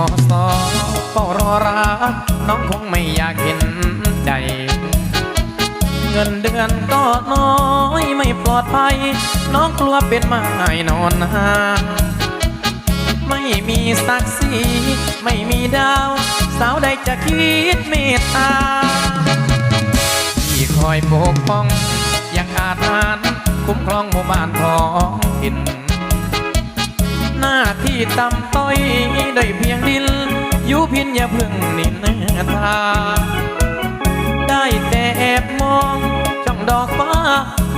อสอเฝ้ารอรักน้องคงไม่อยากเห็นใจ เงินเดือนก็น้อยไม่ปลอดภัย น้องกลัวเป็นไม้นอนห่างไม่มีศักดิ์ศรีไม่มีดาว สาวใดจะคิดเมตตาที่คอยปกป้อง ยังอาจอ่านคุ้มครองหมู่บ้านทองถิ่น หน้าที่ตำต้อยได้เพียงดินยูพินอย่าพึ่งนินทาได้แต่แอบมองจ้องดอกฟ้า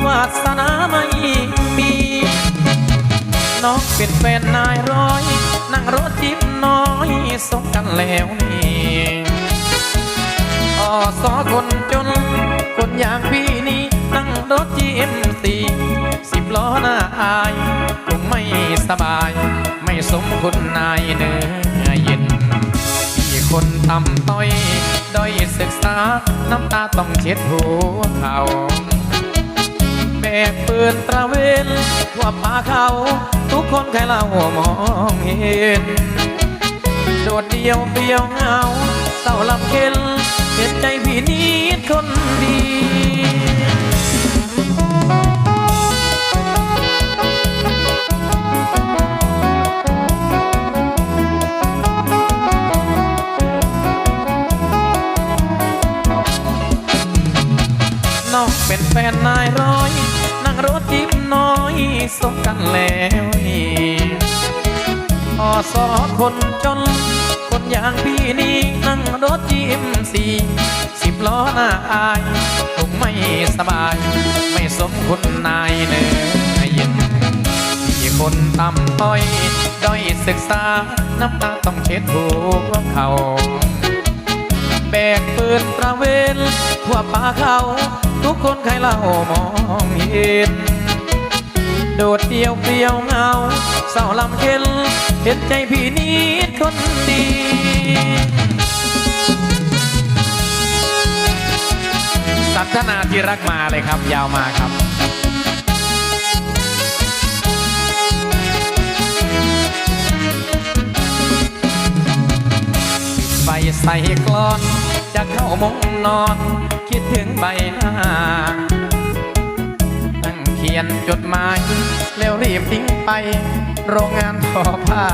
วาสนาไม่มีน้องเป็นแฟนนายร้อย นั่งรถจิ๊บน้อยสมกันแล้วนี่อสอคนจน คนอย่างพี่นี่ นั่งรถจิ๊บตีสิบล้อหน้าอาย ไม่สบาย ไม่สมคุณนายเนื้อเย็นที่คนต่ำต้อยด้อยศึกษา น้ำตาต้องเช็ดหัวเขาแบกปืนตระเวนทั่วป่าเขา ทุกคนใครเล่ามองเห็น โดดเดียวเปี่ยวเหงาเศร้าลำเค็นเห็นใจพี่นิดคนดี เป็นแฟนนายร้อย นั่งรถจิ๊บน้อยสมกันแล้วนี่อสอคนจน คนอย่างพี่นี่นั่งรถจิ๊บสี่สิบล้อหน้าอายคงไม่สบาย ไม่สมคุณนายเนื้อเย็นที่คนต่ำต้อย ด้อยศึกษา น้ำตาต้องเช็ดหัวเขาแบกปืนตระเวนทั่วป่าเขา ทุกคนใครเล่ามองเห็น โดดเดี่ยวเปลี่ยวเหงาเศร้าลำเค็นเห็นใจพี่นิดคนดีสัทนาที่รักมาเลยครับ ยาวมาครับไฟใส่กลอน จะเข้ามุงนอน คิดถึงใบหน้านั่งเขียนจดหมายแล้วรีบทิ้งไป โรงงานทอผ้า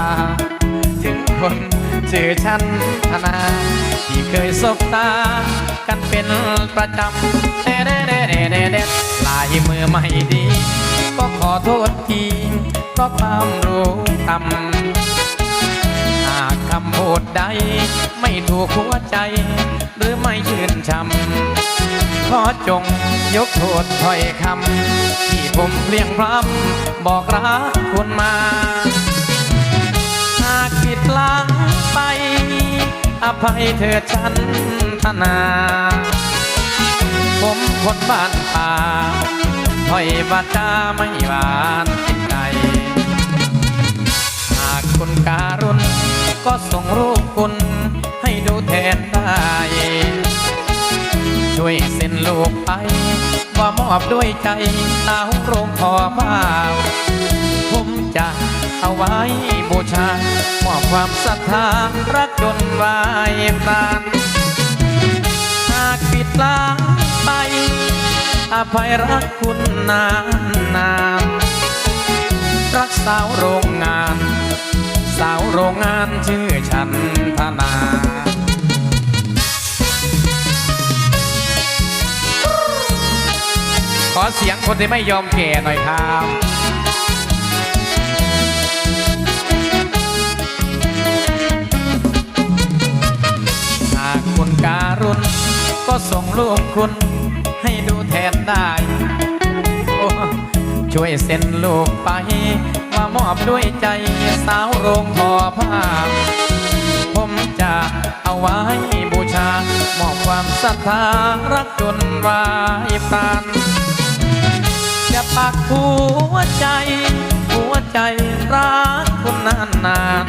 ถึงคนชื่อฉันธนา ที่เคยสบตา กันเป็นประจำเด้เด้เด้เด้เด้เด้ลายมือไม่ดี ก็ขอโทษทีเพราะความรู้ต่ำ พูดใด ไม่ถูกหัวใจ หรือไม่ชื่นชำขอจงยกโทษถ้อยคำที่ผมเพลียงพร้ำบอกรักคุณมา หากผิดหลังไป อภัยเถิดฉันธนา ผมคนบ้านป่าถ้อยบาจาไม่หวานจิตใจหากคุณการุณ ก็ส่งรูปคุณให้ดูแทนได้ ช่วยเซ็นลูกไป ว่ามอบด้วยใจสาวโรงทอผ้าผมจะเอาไว้บูชามอบความศรัทธารักจนวายปรานหากผิดล้างไป อภัยรักคุณนานนานรักสาวโรงงาน โรงงานชื่อฉันธนาขอเสียงคนที่ไม่ยอมแก่หน่อยครับหากคุณการุณก็ส่งลูกคุณให้ดูแทนได้ ช่วยเซ็นลูกไป มอบด้วยใจสาวโรงทอผ้า ผมจะเอาไว้บูชา มอบความศรัทธารักจนวายปานจะปักหัวใจ หัวใจรักคุณนานนาน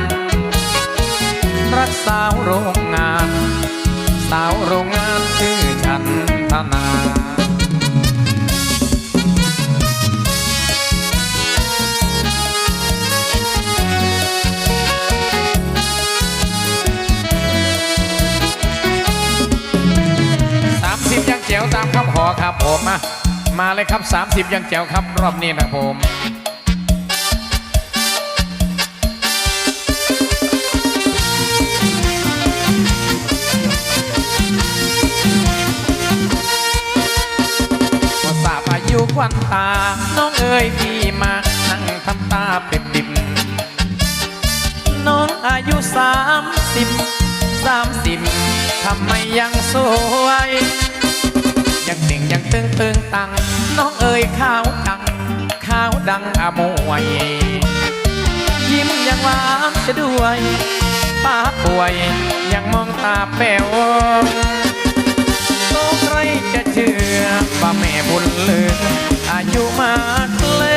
ๆรักสาวโรงงาน สาวโรงงานชื่อฉันธนา ครับผมมามาเลยครับ 30 ยังแจ๋วครับ รอบนี้นะผมก็ทราบอายุควันตา น้องเอ๋ยพี่มานั่งทำตาเป็นดิบน้องอายุสามสิบสามสิบทำไมยังสวย ยังเด่งยังตึงตึงตัง น้องเอ๋ยขาวดังขาวดังอมวย ยิ้มยังหวานจะด้วยป้าป่วยยังมองตาแป๋วโตใครจะเชื่อว่าแม่บุญเลืออายุมากแล้ว